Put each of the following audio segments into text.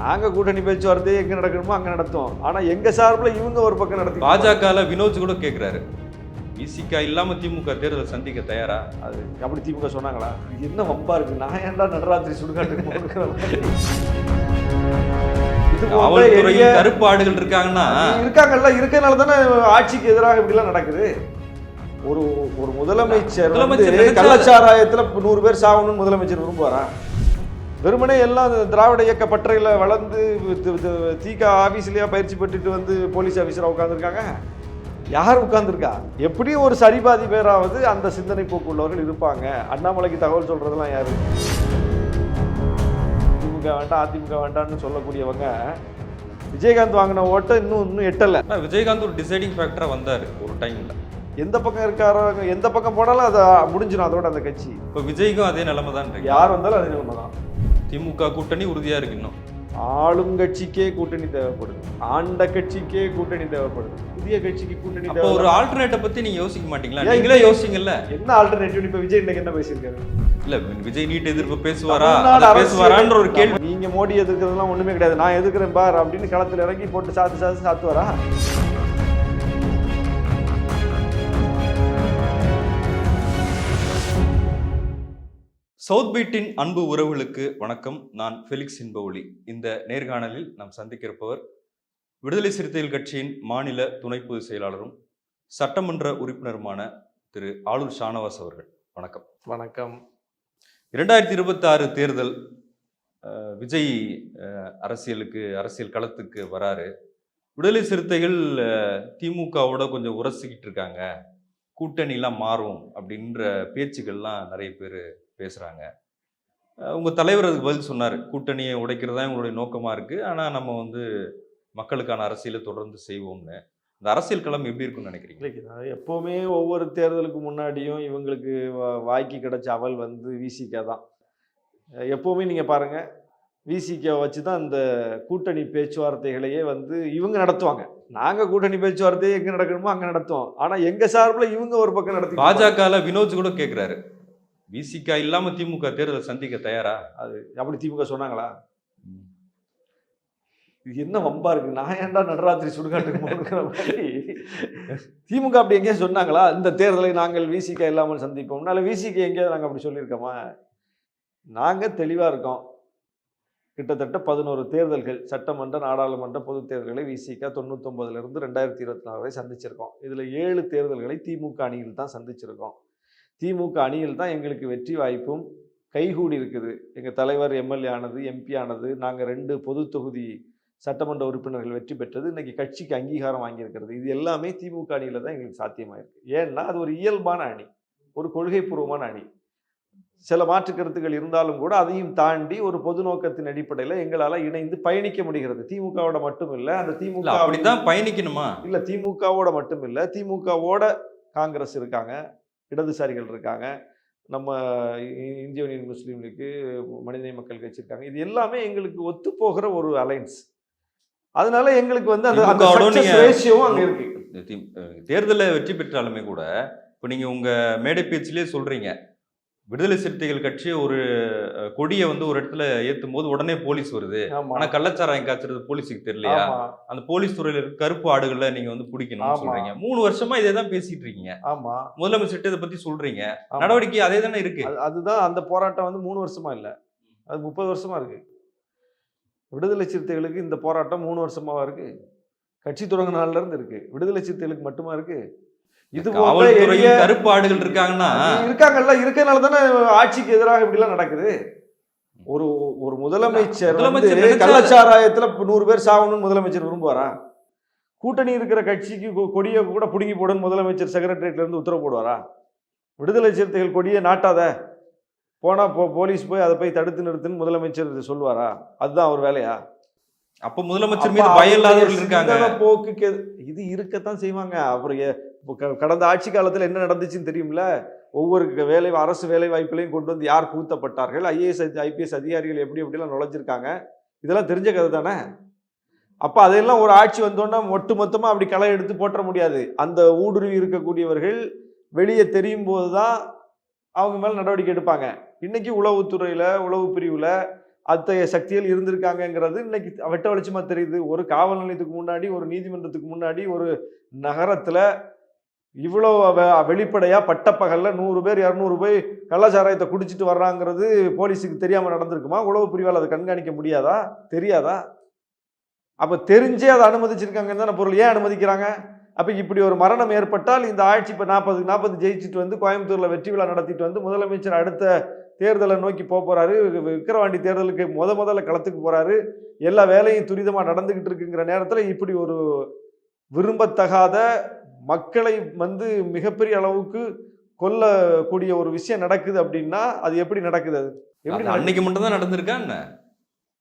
நாங்க கூட்டணி பேச்சுவார்த்தை எங்க நடக்கணுமோ அங்க நடத்துவோம். ஆனா எங்க சார்புல இவங்க ஒரு பக்கம் நடத்தி பாஜகல வினோத் கூட கேக்குறாரு. விசிகா இல்லாம திமுக தேர்தல் சந்திக்க தயாரா? அது அப்படி திமுக சொன்னாங்களா? என்ன வம்பா இருக்கு? நான் ஏன்டா நடராத்திரி சுடுகாட்டுக்கு கருப்பு ஆடுகள் இருக்காங்கன்னா இருக்காங்கல்ல இருக்கனால தானே ஆட்சிக்கு எதிராக இப்படிலாம் நடக்குது. ஒரு ஒரு முதலமைச்சர் கள்ளச்சாராயத்துல நூறு பேர் சாகணும்னு முதலமைச்சர் விரும்புவாரா? வெறுமனே எல்லாம் திராவிட இயக்க பற்றையில வளர்ந்து திக ஆபீஸ்லயா பயிற்சி பெற்றுட்டு வந்து போலீஸ் ஆபீசரா உட்கார்ந்திருக்காங்க? யார் உட்கார்ந்திருக்கா? எப்படியும் ஒரு சரிபாதி பேராவது அந்த சிந்தனை போக்கு உள்ளவர்கள் இருப்பாங்க? அண்ணாமலைக்கு தகவல் சொல்றதெல்லாம் யாரு? திமுக வேண்டாம் அதிமுக வேண்டாம்னு சொல்லக்கூடியவங்க விஜயகாந்த் வாங்கின ஓட்டை இன்னும் இன்னும் எட்டல. விஜயகாந்த் ஒரு டிசைடிங் ஃபேக்டரா வந்தாரு ஒரு டைம்ல எந்த பக்கம் இருக்காரோ எந்த பக்கம் போனாலும் அதை முடிஞ்சிடும் அதோட அந்த கட்சி. இப்ப விஜய்க்கும் அதே நிலைமை தான் யார் வந்தாலும் அது நிலைமை தான் திமுக கூட்டணி உறுதியா இருக்கு இன்னும். ஆளுங்கட்சிக்கே கூட்டணி தேவைப்படுது. ஆண்ட கட்சிக்கே கூட்டணி தேவைப்படுது. புதிய கட்சிக்கு கூட்டணி அப்போ ஒரு தேவை ஆல்டர்னேட்டை பத்தி நீங்க யோசிக்க மாட்டீங்களா? நீங்களே யோசிங்கல்ல? என்ன ஆல்டர்னேட்டிவ் இப்ப விஜய் இன்னைக்கு என்ன பேசியிருக்காரு? இல்ல விஜய் நீட் எதிர்ப்பு பேசுவாரா? பேசுவாரான்ற ஒரு கேள்வி. நீங்க மோடி எதிர்க்கிறதுலாம் ஒண்ணுமே கிடையாது. நான் எதிர்க்கிறேன் பார் அப்படின்னு களத்துல இறங்கி போட்டு சாத்து சாத்து சாத்துவாரா? சவுத் பீட்டின் அன்பு உறவுகளுக்கு வணக்கம். நான் ஃபெலிக்ஸ் இன்பஒளி இந்த நேர்காணலில் நாம் சந்திக்கிருப்பவர் விடுதலை சிறுத்தைகள் கட்சியின் மாநில துணை பொதுச் செயலாளரும் சட்டமன்ற உறுப்பினருமான திரு ஆளூர் ஷானவாஸ் அவர்கள். வணக்கம். வணக்கம். இரண்டாயிரத்தி இருபத்தாறு தேர்தல் விஜய் அரசியலுக்கு அரசியல் களத்துக்கு வராரு. விடுதலை சிறுத்தைகள் திமுகவோட கொஞ்சம் உரசிக்கிட்டு இருக்காங்க. கூட்டணிலாம் மாறும் அப்படின்ற பேச்சுக்கள்லாம் நிறைய பேர் பேசுகிறாங்க உங்கள் தலைவர் அதுக்கு பதில் சொன்னார். கூட்டணியை உடைக்கிறது தான் உங்களுடைய நோக்கமாக இருக்குது ஆனால் நம்ம வந்து மக்களுக்கான அரசியலை தொடர்ந்து செய்வோம்னு. இந்த அரசியல் களம் எப்படி இருக்கும்னு நினைக்கிறீங்க? எப்பவுமே ஒவ்வொரு தேர்தலுக்கு முன்னாடியும் இவங்களுக்கு வாய்க்கு கிடைச்ச அவல் வந்து விசிகா தான். எப்பவுமே நீங்க பாருங்க விசிகா வச்சு தான் இந்த கூட்டணி பேச்சுவார்த்தைகளையே வந்து இவங்க நடத்துவாங்க. நாங்க கூட்டணி பேச்சுவார்த்தையே எங்க நடக்கணுமோ அங்க நடத்துவோம். ஆனா எங்க சார்புல இவங்க ஒரு பக்கம் நடத்தி பாஜகல வினோத் கூட கேட்குறாரு விசிகா இல்லாமல் திமுக தேர்தல் சந்திக்க தயாரா? அது அப்படி திமுக சொன்னாங்களா? இது என்ன வம்பா இருக்கு? நான் ஏன்டா நடராத்திரி சுடுகாட்டுக்கு மாதிரி. திமுக அப்படி எங்கேயும் சொன்னாங்களா? இந்த தேர்தலை நாங்கள் விசிக இல்லாமல் சந்திப்போம்னால விசிக எங்கேயாவது நாங்கள் அப்படி சொல்லியிருக்கோமா? நாங்கள் தெளிவாக இருக்கோம். கிட்டத்தட்ட பதினோரு தேர்தல்கள் சட்டமன்ற நாடாளுமன்ற பொதுத் தேர்தல்களை விசிக தொண்ணூத்தொம்பதுல இருந்து ரெண்டாயிரத்தி இருபத்தி நாலு வரை சந்திச்சிருக்கோம். இதில் ஏழு தேர்தல்களை திமுக அணியில் தான் சந்திச்சிருக்கோம். திமுக அணியில் தான் எங்களுக்கு வெற்றி வாய்ப்பும் கைகூடி இருக்குது. எங்கள் தலைவர் எம்எல்ஏ ஆனது எம்பி ஆனது நாங்கள் ரெண்டு பொது தொகுதி சட்டமன்ற உறுப்பினர்கள் வெற்றி பெற்றது இன்னைக்கு கட்சிக்கு அங்கீகாரம் வாங்கியிருக்கிறது. இது எல்லாமே திமுக அணியில் தான் எங்களுக்கு சாத்தியமாயிருக்கு. ஏன்னா அது ஒரு இயல்பான அணி ஒரு கொள்கைப்பூர்வமான அணி. சில மாற்று கருத்துக்கள் இருந்தாலும் கூட அதையும் தாண்டி ஒரு பொது நோக்கத்தின் அடிப்படையில் எங்களால் இணைந்து பயணிக்க முடிகிறது. திமுகவோட மட்டும் இல்லை அந்த திமுக அப்படித்தான் பயணிக்கணுமா? இல்ல திமுகவோட மட்டும் இல்ல திமுகவோட காங்கிரஸ் இருக்காங்க இடதுசாரிகள் இருக்காங்க. நம்ம இந்திய யூனியன் முஸ்லீம் லீக்கு மனிதநேய மக்கள் கட்சி இருக்காங்க இது எல்லாமே எங்களுக்கு ஒத்து போகிற ஒரு அலைன்ஸ். அதனால எங்களுக்கு வந்து அந்த ratio அங்க இருக்கு. தேர்தல்ல வெற்றி பெற்றாலுமே கூட இப்போ நீங்க உங்க மேடை பேச்சிலே சொல்றீங்க. விடுதலை சிறுத்தைகள் கட்சி ஒரு கொடியை வந்து ஒரு இடத்துல ஏத்தும் போது உடனே போலீஸ் வருது. ஆனா கள்ளச்சாராயம் காய்ச்சறது போலீஸுக்கு தெரியலையா? அந்த போலீஸ் துறையில இருக்க கருப்பு ஆடுகளை நீங்க வந்து பிடிக்கணும்னு. சொல்றீங்க. மூணு வருஷமா இதே தான் பேசிட்டு இருக்கீங்க. ஆமா. முதலமைச்சர் இதை பத்தி சொல்றீங்க. நடவடிக்கை அதே தானே இருக்கு. அது- அதுதான் அந்த போராட்டம் வந்து மூணு வருஷமா இல்ல. அது முப்பது வருஷமா இருக்கு. விடுதலை சிறுத்தைகளுக்கு இந்த போராட்டம் மூணு வருஷமாவா இருக்கு? கட்சி தொடங்கின நாள்ல இருந்து இருக்கு. விடுதலை சிறுத்தைகளுக்கு மட்டுமா இருக்கு? இது காவல்துறையில் கருப்பு ஆடுகள் இருக்காங்கன்னா இருக்காங்கல்ல இருக்கனால தானே ஆட்சிக்கு எதிராக இப்படிலாம் நடக்குது. ஒரு ஒரு முதலமைச்சர் கள்ளச்சாராயத்துல நூறு பேர் சாகணும்னு முதலமைச்சர் விரும்புவாரா? கூட்டணி இருக்கிற கட்சிக்கு கொடியை கூட பிடுங்கி போடுன்னு முதலமைச்சர் செக்ரட்டரியேட்ல இருந்து உத்தரவு போடுவாரா? விடுதலை சிறுத்தைகள் கொடியை நாட்டாத. போனா போ போலீஸ் போய் அதை போய் தடுத்து நிறுத்துன்னு முதலமைச்சர் சொல்லுவாரா? அதுதான் அவர் வேலையா? அப்ப முதலமைச்சர் மீது பயம் இல்லாதவர்கள் இருக்காங்க. எது- இது இருக்கத்தான் செய்வாங்க. அப்புறம் கடந்த ஆட்சி காலத்தில் என்ன நடந்துச்சுன்னு தெரியும்ல? ஒவ்வொரு க- வேலை அரசு வேலை வாய்ப்புலையும் கொண்டு வந்து யார் புகுத்தப்பட்டார்கள் ஐஏஎஸ் ஐபிஎஸ் அதிகாரிகள் எப்படி எப்படிலாம் நுழைஞ்சிருக்காங்க? இதெல்லாம் தெரிஞ்ச கதை தானே? அப்போ அதையெல்லாம் ஒரு ஆட்சி வந்தோன்னா ஒட்டு மொத்தமாக அப்படி களை எடுத்து போட்டுற முடியாது. அந்த ஊடுருவி இருக்கக்கூடியவர்கள் வெளியே தெரியும் போது தான் அவங்க மேலே நடவடிக்கை எடுப்பாங்க. இன்னைக்கு உளவுத்துறையில் உளவு பிரிவில் அத்தகைய சக்திகள் இருந்திருக்காங்கங்கிறது இன்னைக்கு வெட்ட வெளிச்சமாக தெரியுது. ஒரு காவல் நிலையத்துக்கு முன்னாடி ஒரு நீதிமன்றத்துக்கு முன்னாடி ஒரு நகரத்தில் இவ்வளோ வெளிப்படையாக பட்டப்பகலில் நூறு பேர் இரநூறு போய் கள்ளச்சாராயத்தை குடிச்சிட்டு வர்றாங்கிறது போலீஸுக்கு தெரியாமல் நடந்திருக்குமா? உளவு பிரிவால் அதை கண்காணிக்க முடியாதா? தெரியாதா? அப்போ தெரிஞ்சே அதை அனுமதிச்சிருக்காங்கன்னு தானே பொருள். ஏன் அனுமதிக்கிறாங்க? அப்போ இப்படி ஒரு மரணம் ஏற்பட்டால் இந்த ஆட்சி இப்போ நாற்பது நாற்பது ஜெயிச்சுட்டு வந்து கோயம்புத்தூரில் வெற்றி விழா நடத்திட்டு வந்து முதலமைச்சர் அடுத்த தேர்தலை நோக்கி போக போகிறாரு விக்கிரவாண்டி தேர்தலுக்கு முத முதல்ல களத்துக்கு போகிறாரு எல்லா வேலையும் துரிதமாக நடந்துக்கிட்டு இருக்குங்கிற நேரத்தில் இப்படி ஒரு விரும்பத்தகாத மக்களை வந்து மிகப்பெரிய அளவுக்கு கொல்லக்கூடிய ஒரு விஷயம் நடக்குது அப்படின்னா அது எப்படி நடக்குது? அது எப்படி? அன்னைக்கு மட்டும் தான் நடந்திருக்கா என்ன?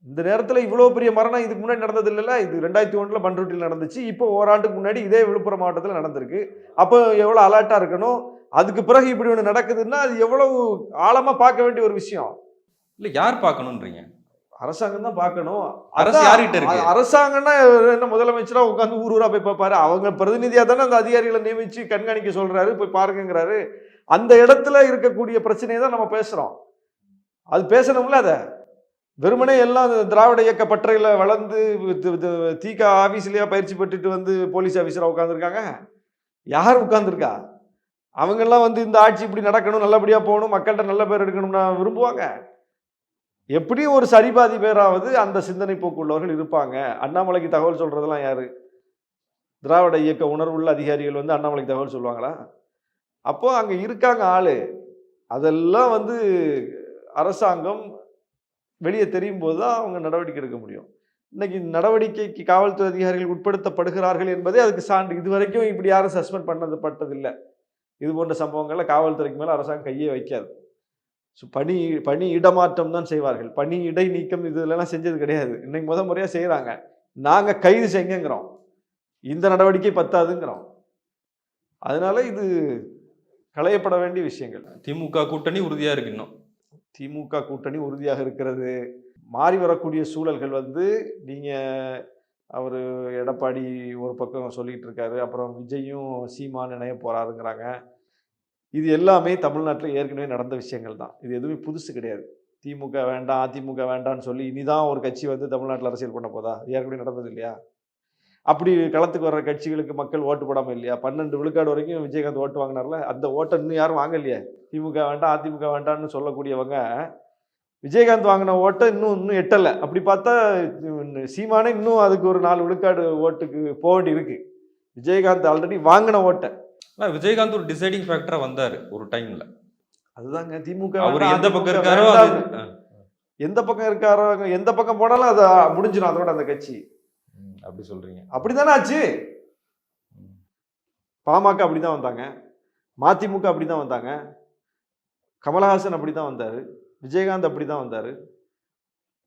இந்த நேரத்துல இவ்வளவு பெரிய மரணம் இதுக்கு முன்னாடி நடந்தது இல்லைல்ல இது ரெண்டாயிரத்தி ஒண்ணுல பண்ருட்டியில் நடந்துச்சு. இப்போ ஓராண்டுக்கு முன்னாடி இதே விழுப்புரம் மாவட்டத்தில் நடந்திருக்கு. அப்போ எவ்வளவு அலர்ட்டா இருக்கணும்? அதுக்கு பிறகு இப்படி ஒன்று நடக்குதுன்னா அது எவ்வளவு ஆழமா பார்க்க வேண்டிய ஒரு விஷயம். இல்ல யார் பார்க்கணுன்றீங்க அரசாங்கம் தான் பார்க்கணும். அரசு யார்கிட்ட இருக்கு? அரசாங்கம்னா என்ன முதலமைச்சரா உட்காந்து ஊர் ஊரா போய் பார்ப்பாரு. அவங்க பிரதிநிதியா தானே அந்த அதிகாரிகளை நியமிச்சு கண்காணிக்க சொல்றாரு போய் பாருங்கங்கிறாரு. அந்த இடத்துல இருக்கக்கூடிய பிரச்சனையை தான் நம்ம பேசுறோம். அது பேசணும்ல அதை? வெறுமனே எல்லாம் திராவிட இயக்க பற்றையில வளர்ந்து தீக ஆபீஸ்லயா பயிற்சி பெற்றுட்டு வந்து போலீஸ் ஆபீசரா உட்காந்துருக்காங்க யார் உட்கார்ந்துருக்கா? அவங்கெல்லாம் வந்து இந்த ஆட்சி இப்படி நடக்கணும் நல்லபடியா போகணும் மக்கள்கிட்ட நல்ல பேர் எடுக்கணும்னா விரும்புவாங்க. எப்படியும் ஒரு சரிபாதி பேராவது அந்த சிந்தனை போக்குள்ளவர்கள் இருப்பாங்க? அண்ணாமலைக்கு தகவல் சொல்றதெல்லாம் யாரு? திராவிட இயக்க உணர்வுள்ள அதிகாரிகள் வந்து அண்ணாமலைக்கு தகவல் சொல்லுவாங்களா? அப்போ அங்க இருக்காங்க ஆளு. அதெல்லாம் வந்து அரசாங்கம் வெளியே தெரியும் போது தான் அவங்க நடவடிக்கை எடுக்க முடியும். இன்னைக்கு நடவடிக்கைக்கு காவல்துறை அதிகாரிகள் உட்படுத்தப்படுகிறார்கள் என்பதே அதுக்கு சான்று. இது வரைக்கும் இப்படி யாரும் சஸ்பெண்ட் பண்ணது பட்டதில்லை. இது போன்ற சம்பவங்கள்ல காவல்துறைக்கு மேல அரசாங்கம் கையே வைக்காது. ஸோ பணி பணி இடமாற்றம் தான் செய்வார்கள். பணி இடை நீக்கம் இதெல்லாம் செஞ்சது கிடையாது. இன்னைக்கு முத முறையா செய்றாங்க. நாங்க கைது செய்யுங்கிறோம். இந்த நடவடிக்கை பத்தாதுங்கிறோம். அதனால இது களையப்பட வேண்டிய விஷயங்கள். திமுக கூட்டணி உறுதியா இருக்கு இன்னும். திமுக கூட்டணி உறுதியாக இருக்கிறது. மாறி வரக்கூடிய சூழல்கள் வந்து நீங்க அவர் எடப்பாடி ஒரு பக்கம் சொல்லிட்டு இருக்காரு. அப்புறம் விஜயும் சீமான் இணைய போறாருங்கிறாங்க. இது எல்லாமே தமிழ்நாட்டில் ஏற்கனவே நடந்த விஷயங்கள் தான். இது எதுவுமே புதுசு கிடையாது. திமுக வேண்டாம் அதிமுக வேண்டாம்னு சொல்லி இனிதான் ஒரு கட்சி வந்து தமிழ்நாட்டில் அரசியல் பண்ண போதா? ஏற்கனவே நடந்தது இல்லையா? அப்படி களத்துக்கு வர்ற கட்சிகளுக்கு மக்கள் ஓட்டு போடாமல் இல்லையா? பன்னெண்டு விழுக்காடு வரைக்கும் விஜயகாந்த் ஓட்டு வாங்கினார்ல? அந்த ஓட்டை இன்னும் யாரும் வாங்கலையே. திமுக வேண்டாம் அதிமுக வேண்டாம்னு சொல்லக்கூடியவங்க விஜயகாந்த் வாங்கின ஓட்டை இன்னும் இன்னும் எட்டலை. அப்படி பார்த்தா சீமானே இன்னும் அதுக்கு ஒரு நாலு விழுக்காடு ஓட்டுக்கு போக வேண்டி இருக்குது விஜயகாந்த் ஆல்ரெடி வாங்கின ஓட்டை. ஆனா விஜயகாந்த் ஒரு டிசைடிங் ஃபேக்டரா வந்தாரு ஒரு டைம்ல அதுதாங்க திமுக அவர் எந்த பக்கம் இருக்காரோ. எந்த பக்கம் இருக்காரோ எந்த பக்கம் போனாலும் அது முடிஞ்சிடும் அதோட அந்த கட்சி. அப்படி சொல்றீங்க. அப்படிதானே ஆச்சு? பாமக அப்படிதான் வந்தாங்க. மதிமுக அப்படிதான் வந்தாங்க. கமலஹாசன் அப்படிதான் வந்தாரு. விஜயகாந்த் அப்படிதான் வந்தாரு.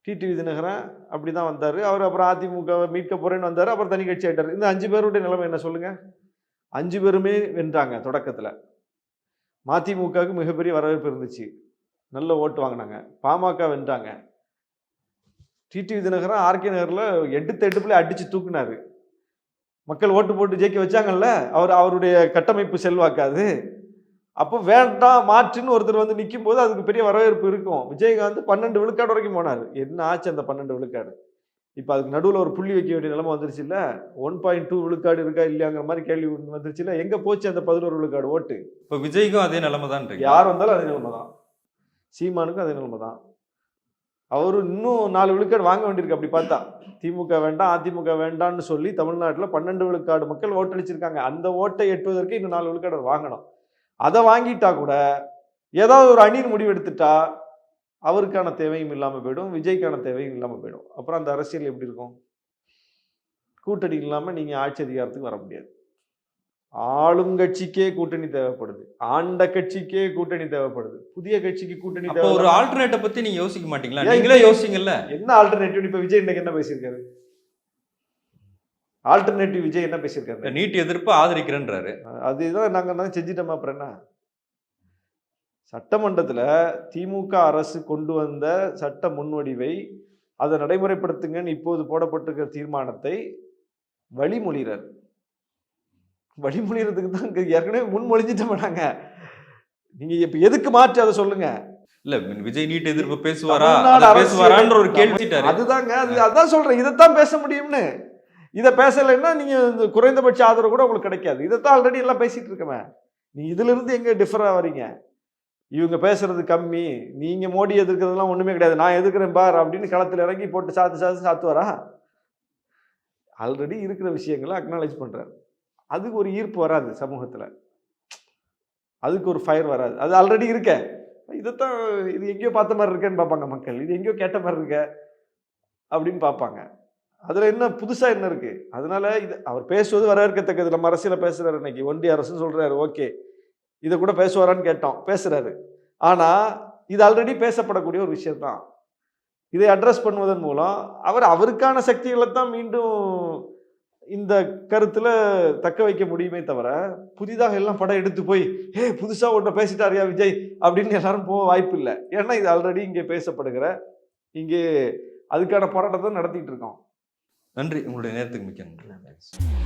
டிடிவி தினகரன் அப்படிதான் வந்தாரு. அவர் அப்புறம் அதிமுக மீட்க போறேன்னு வந்தாரு. அப்புறம் தனி கட்சி ஆயிட்டாரு. இந்த அஞ்சு பேருடைய நிலைமை என்ன சொல்லுங்க? அஞ்சு பேருமே வென்றாங்க தொடக்கத்தில். மதிமுகவுக்கு மிகப்பெரிய வரவேற்பு இருந்துச்சு. நல்ல ஓட்டு வாங்கினாங்க. பாமக வென்றாங்க. டிடிவி தினகரன் ஆர்கே நகரில் எடுத்த எடுப்புல அடித்து தூக்குனாரு. மக்கள் ஓட்டு போட்டு ஜெயிக்க வச்சாங்கல்ல அவர் அவருடைய கட்டமைப்பு செல்வாக்காது அப்போ வேண்டாம் மாற்றுன்னு ஒருத்தர் வந்து நிற்கும் போது அதுக்கு பெரிய வரவேற்பு இருக்கும். விஜயகாந்த் பன்னெண்டு விழுக்காடு வரைக்கும் போனார். என்ன ஆச்சு அந்த பன்னெண்டு விழுக்காடு? இப்போ அதுக்கு நடுவில் ஒரு புள்ளி வைக்க வேண்டிய நிலைமை வந்துருச்சு இல்ல ஒன் பாயிண்ட் டூ விழுக்காடு இருக்கா இல்லையாங்கிற மாதிரி கேள்வி வந்துருச்சு இல்ல எங்க போச்சு அந்த பதினோரு விழுக்காடு ஓட்டு? இப்ப விஜய்க்கும் அதே நிலைமை தான் யார் வந்தாலும் அதே நிலைமை தான் சீமானுக்கும் அதே நிலைமை தான் அவரு இன்னும் நாலு விழுக்காடு வாங்க வேண்டியிருக்கு அப்படி பார்த்தா. திமுக வேண்டாம் அதிமுக வேண்டாம்னு சொல்லி தமிழ்நாட்டில் பன்னெண்டு விழுக்காடு மக்கள் ஓட்டளிச்சிருக்காங்க. அந்த ஓட்டை எட்டுவதற்கு இன்னும் நாலு விழுக்காடு வாங்கணும். அதை வாங்கிட்டா கூட ஏதாவது ஒரு அணியின் முடிவு எடுத்துட்டா அவருக்கான தேவையும் இல்லாமல் போயிடும் விஜய்க்கான தேவையும் இல்லாமல் போயிடும். அப்புறம் அந்த அரசியல் எப்படி இருக்கும்? கூட்டணி இல்லாமல் நீங்கள் ஆட்சி அதிகாரத்துக்கு வர முடியாது. ஆளுங்கட்சிக்கே கூட்டணி தேவைப்படுது ஆண்ட கட்சிக்கே கூட்டணி தேவைப்படுது புதிய கட்சிக்கு கூட்டணி அப்போ ஒரு தேவை ஆல்டர்னேட்டை பத்தி நீங்க யோசிக்க மாட்டீங்களா? நீங்களே யோசிங்கல்ல? என்ன ஆல்டர்னேட்டிவ் இப்ப விஜய் இன்னைக்கு என்ன பேசியிருக்காரு? ஆல்டர்னேட்டிவ் விஜய் என்ன பேசியிருக்காரு? நீட் எதிர்ப்பு ஆதரிக்கிறேன்றாரு. அதுதான் நாங்க செஞ்சிட்டோமா அப்புறம் என்ன? சட்டமன்றத்துல திமுக அரசு கொண்டு வந்த சட்ட முன்வடிவை அதை நடைமுறைப்படுத்துங்கன்னு இப்போது போடப்பட்டிருக்கிற தீர்மானத்தை வழிமொழிகிறார் வழிமொழிகிறதுக்கு தான் ஏற்கனவே முன்மொழிஞ்சிட்டோம் நாங்க. நீங்க இப்ப எதுக்கு மாற்றி அதை சொல்லுங்க? இல்ல விஜய் நீட் எதிர்ப்பு பேசுவாரா? பேசுவாரான்ற ஒரு கேள்வி. அதுதாங்க அது அதான் சொல்றேன் இதைத்தான் பேச முடியும்னு. இதை பேசலைன்னா நீங்க குறைந்தபட்ச ஆதரவு கூட உங்களுக்கு கிடைக்காது. இதைத்தான் ஆல்ரெடி எல்லாம் பேசிட்டு இருக்கமே. நீ இதுல இருந்து எங்க டிஃபரா வரீங்க இவங்க பேசுறது கம்மி. நீங்க மோடி எதிர்க்கிறதுலாம் ஒண்ணுமே கிடையாது. நான் எதிர்க்கிறேன் பார் அப்படின்னு களத்தில் இறங்கி போட்டு சாத்து சாத்து சாத்துவாரா ஆல்ரெடி இருக்கிற விஷயங்களை அக்னாலேஜ் பண்றாரு. அதுக்கு ஒரு ஈர்ப்பு வராது சமூகத்துல. அதுக்கு ஒரு ஃபயர் வராது. அது ஆல்ரெடி இருக்க. இதைத்தான் இது எங்கேயோ பார்த்த மாதிரி இருக்கேன்னு பார்ப்பாங்க மக்கள். இது எங்கேயோ கேட்ட மாதிரி இருக்க அப்படின்னு பார்ப்பாங்க. அதில் என்ன புதுசாக என்ன இருக்குது அதனால இது அவர் பேசுவது வரவேற்கத்தக்கது. நம்ம அரசியலை பேசுகிறார் இன்னைக்கு. ஒன்றிய அரசு சொல்கிறாரு ஓகே. இதை கூட பேசுவாரான்னு கேட்டோம். பேசுகிறாரு ஆனால் இது ஆல்ரெடி பேசப்படக்கூடிய ஒரு விஷயம் தான் இதை அட்ரஸ் பண்ணுவதன் மூலம் அவர் அவருக்கான சக்திகளை தான் மீண்டும் இந்த கருத்தில் தக்க வைக்க முடியுமே தவிர புதிதாக எல்லாம் படம் எடுத்து போய் ஏ புதுசாக ஒன்றை பேசிட்டாரியா விஜய்? அப்படின்னு எல்லாரும் போக வாய்ப்பு இல்லை ஏன்னா இது ஆல்ரெடி இங்கே பேசப்படுகிற இங்கே அதுக்கான போராட்டத்தை நடத்திட்டு இருக்கோம். நன்றி. உங்களுடைய நேரத்துக்கு மிக்க நன்றி.